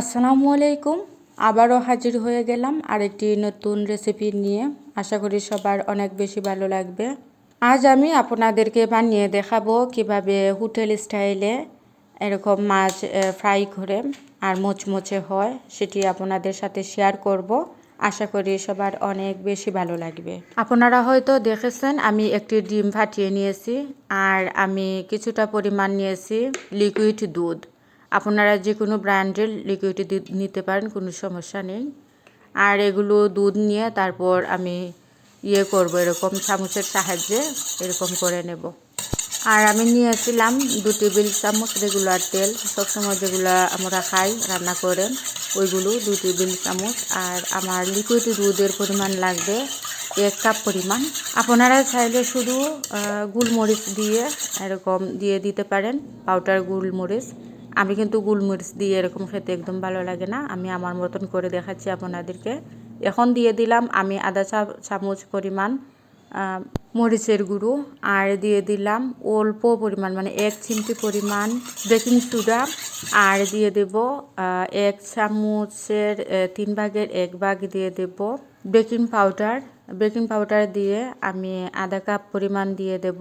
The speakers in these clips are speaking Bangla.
আসসালামু আলাইকুম। আবারও হাজির হয়ে গেলাম আরেকটি নতুন রেসিপি নিয়ে। আশা করি সবার অনেক বেশি ভালো লাগবে। আজ আমি আপনাদেরকে বানিয়ে দেখাবো কীভাবে হোটেল স্টাইলে এরকম মাছ ফ্রাই করে আর মোচমোচে হয় সেটি আপনাদের সাথে শেয়ার করব। আশা করি সবার অনেক বেশি ভালো লাগবে। আপনারা হয়তো দেখেছেন আমি একটি ডিম ফাটিয়ে নিয়েছি আর আমি কিছুটা পরিমাণ নিয়েছি লিকুইড দুধ। আপনারা যে কোনো ব্র্যান্ডের লিকুইড নিতে পারেন, কোনো সমস্যা নেই। আর এগুলো দুধ নিয়ে তারপর আমি ইয়ে করব, এরকম চামচের সাহায্যে এরকম করে নেব। আর আমি নিয়েছিলাম দু টেবিল চামচ রেগুলার তেল। সবসময় যেগুলো আমরা খাই, রান্না করেন ওইগুলো দু টেবিল চামচ। আর আমার লিকুইড দুধের পরিমাণ লাগবে এক কাপ পরিমাণ। আপনারা চাইলে শুধু গুলমরিচ দিয়ে এরকম দিয়ে দিতে পারেন পাউডার গুলমরিচ। আমি কিন্তু গুলমরিচ দিয়ে এরকম খেতে একদম ভালো লাগে না। আমি আমার মতন করে দেখাচ্ছি আপনাদেরকে। এখন দিয়ে দিলাম আমি আধা চা, চামচ পরিমাণ মরিচের গুঁড়ো আর দিয়ে দিলাম অল্প পরিমাণ মানে এক চিমটি পরিমাণ বেকিং সোডা আর দিয়ে দেব এক চামচের তিন ভাগের এক ভাগ দিয়ে দেব বেকিং পাউডার। বেকিং পাউডার দিয়ে আমি আধা কাপ পরিমাণ দিয়ে দেব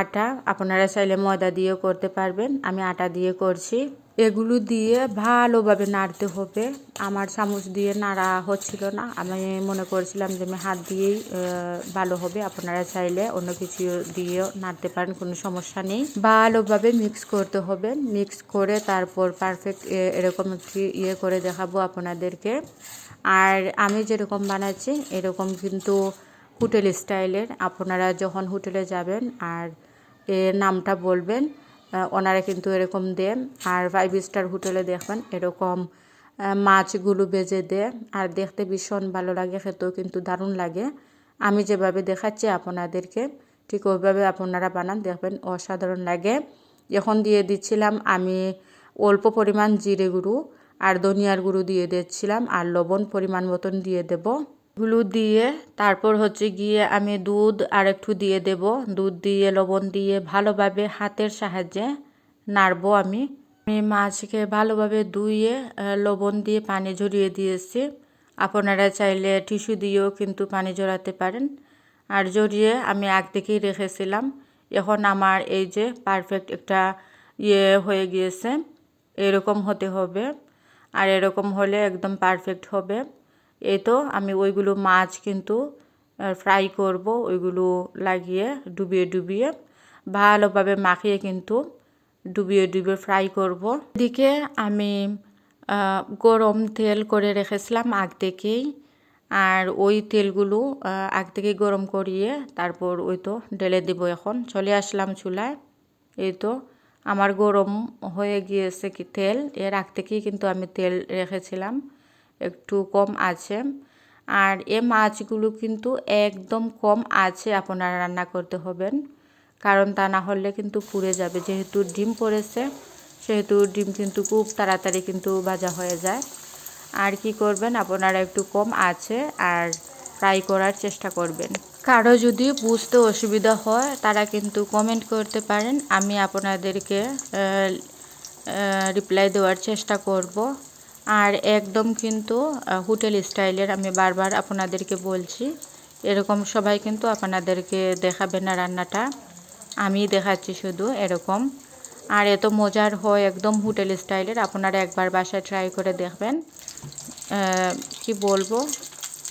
আটা আপনারা চাইলে ময়দা দিয়েও করতে পারবেন। আমি আটা দিয়ে করছি। এগুলো দিয়ে ভালোভাবে নাড়তে হবে। আমার চামচ দিয়ে নাড়া হচ্ছিল না। আমি মনে করছিলাম যে আমি হাত দিয়েই ভালো হবে। আপনারা চাইলে অন্য কিছু দিয়েও নাড়তে পারেন, কোনো সমস্যা নেই। ভালোভাবে মিক্স করতে হবে। মিক্স করে তারপর পারফেক্ট এরকম একটি ইয়ে করে দেখাবো আপনাদেরকে। আর আমি যেরকম বানাচ্ছি, এরকম কিন্তু হোটেল স্টাইলের, আপনারা যখন হোটেলে যাবেন আর এর নামটা বলবেন ওনারা কিন্তু এরকম দেন। আর ফাইভ স্টার হোটেলে দেখবেন এরকম মাছগুলো বেজে দেয়। আর দেখতে ভীষণ ভালো লাগে, খেতেও কিন্তু দারুণ লাগে। আমি যেভাবে দেখাচ্ছি আপনাদেরকে, ঠিক ওইভাবে আপনারা বানান, দেখবেন অসাধারণ লাগে। এখন দিয়ে দিচ্ছিলাম আমি অল্প পরিমাণ জিরে গুঁড়ো আর ধনিয়ার গুঁড়ো দিয়ে দিচ্ছিলাম আর লবণ পরিমাণ মতন দিয়ে দেব। গুলো দিয়ে, তারপর হচ্ছে গিয়ে আমি দুধ আর একটু দিয়ে দেব। দুধ দিয়ে, লবণ দিয়ে ভালোভাবে হাতের সাহায্যে নাড়বো আমি। আমি মাছকে ভালোভাবে ধুয়ে লবণ দিয়ে পানি ঝরিয়ে দিয়েছি। আপনারা চাইলে টিস্যু দিয়েও কিন্তু পানি জড়াতে পারেন। আর জড়িয়ে আমি আগ থেকেই রেখেছিলাম। এখন আমার এই যে পারফেক্ট একটা ইয়ে হয়ে গিয়েছে। এরকম হতে হবে। আর এরকম হলে একদম পারফেক্ট হবে। এই তো আমি ওইগুলো মাছ কিন্তু ফ্রাই করব, ওইগুলো লাগিয়ে ডুবিয়ে ডুবিয়ে ভালোভাবে মাখিয়ে কিন্তু ডুবিয়ে ডুবিয়ে ফ্রাই করব। এদিকে আমি গরম তেল করে রেখেছিলাম আগ থেকেই, আর ওই তেলগুলো আগ থেকে গরম করিয়ে তারপর ওই তো ঢেলে দেব এখন। চলে আসলাম চুলায়, এই তো আমার গরম হয়ে গিয়েছে কি তেল, এর আগ থেকেই কিন্তু আমি তেল রেখেছিলাম। একটু কম আছে। আর এ মাছগুলো কিন্তু একদম কম আছে আপনারা রান্না করতে হবেন। কারণ তা না হলে কিন্তু পুড়ে যাবে। যেহেতু ডিম পড়েছে, সেহেতু ডিম কিন্তু খুব তাড়াতাড়ি কিন্তু ভাজা হয়ে যায়। আর কি করবেন? আপনারা একটু কম আছে আর ফ্রাই করার চেষ্টা করবেন। কারও যদি বুঝতে অসুবিধা হয়, তারা কিন্তু কমেন্ট করতে পারেন। আমি আপনাদেরকে রিপ্লাই দেওয়ার চেষ্টা করব। আর একদম কিন্তু হোটেল স্টাইলের আমি বারবার আপনাদেরকে বলছি, এরকম সবাই কিন্তু আপনাদেরকে দেখাবে না রান্নাটা। আমি দেখাচ্ছি শুধু এরকম। আর এত মজার হয় একদম হোটেল স্টাইলের, আপনারা একবার বাসায় ট্রাই করে দেখবেন। কি বলব?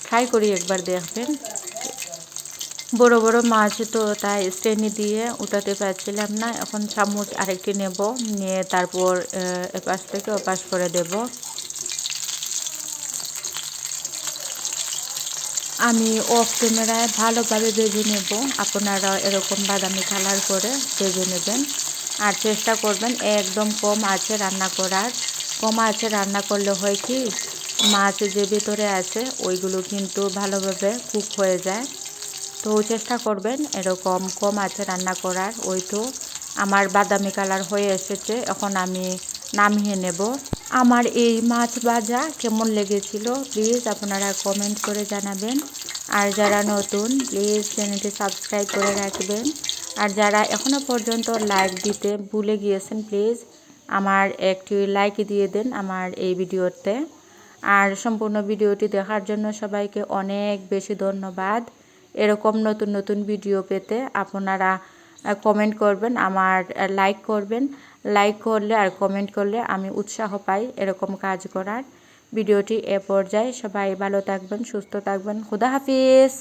ট্রাই করি একবার দেখবেন। বড় বড় মাছ তো তাই স্টেনি দিয়ে উঠাতে পারছিলাম না। এখন চামচ আরেকটি নেব, নিয়ে তারপর এপাশ থেকে ওপাশ করে দেব। আমি অফ ক্যামেরায় ভালোভাবে ভেজে নেব। আপনারা এরকম বাদামি কালার করে ভেজে নেবেন। আর চেষ্টা করবেন একদম কম আছে রান্না করার। কম আছে রান্না করলে হয় কি, মাছ যে ভিতরে আছে, ওইগুলো কিন্তু ভালোভাবে কুক হয়ে যায়। তো চেষ্টা করবেন এরকম কম আছে রান্না করার। ওই তো আমার বাদামি কালার হয়ে এসেছে। এখন আমি নামিয়ে নেব। আমার এই মাছ ভাজা কেমন লেগেছিল প্লিজ আপনারা কমেন্ট করে জানাবেন। আর যারা নতুন প্লিজ চ্যানেলটি সাবস্ক্রাইব করে রাখবেন। আর যারা এখনও পর্যন্ত লাইক দিতে ভুলে গিয়েছেন প্লিজ আমার একটি লাইক দিয়ে দেন আমার এই ভিডিওতে। আর সম্পূর্ণ ভিডিওটি দেখার জন্য সবাইকে অনেক বেশি ধন্যবাদ। এরকম নতুন নতুন ভিডিও পেতে আপনারা কমেন্ট করবেন, আমার লাইক করবেন। লাইক করলে আর কমেন্ট করলে আমি উৎসাহ পাই এরকম কাজ করার। ভিডিওটি এ পর্যায়ে সবাই ভালো থাকবেন, সুস্থ থাকবেন। খুদা হাফিজ!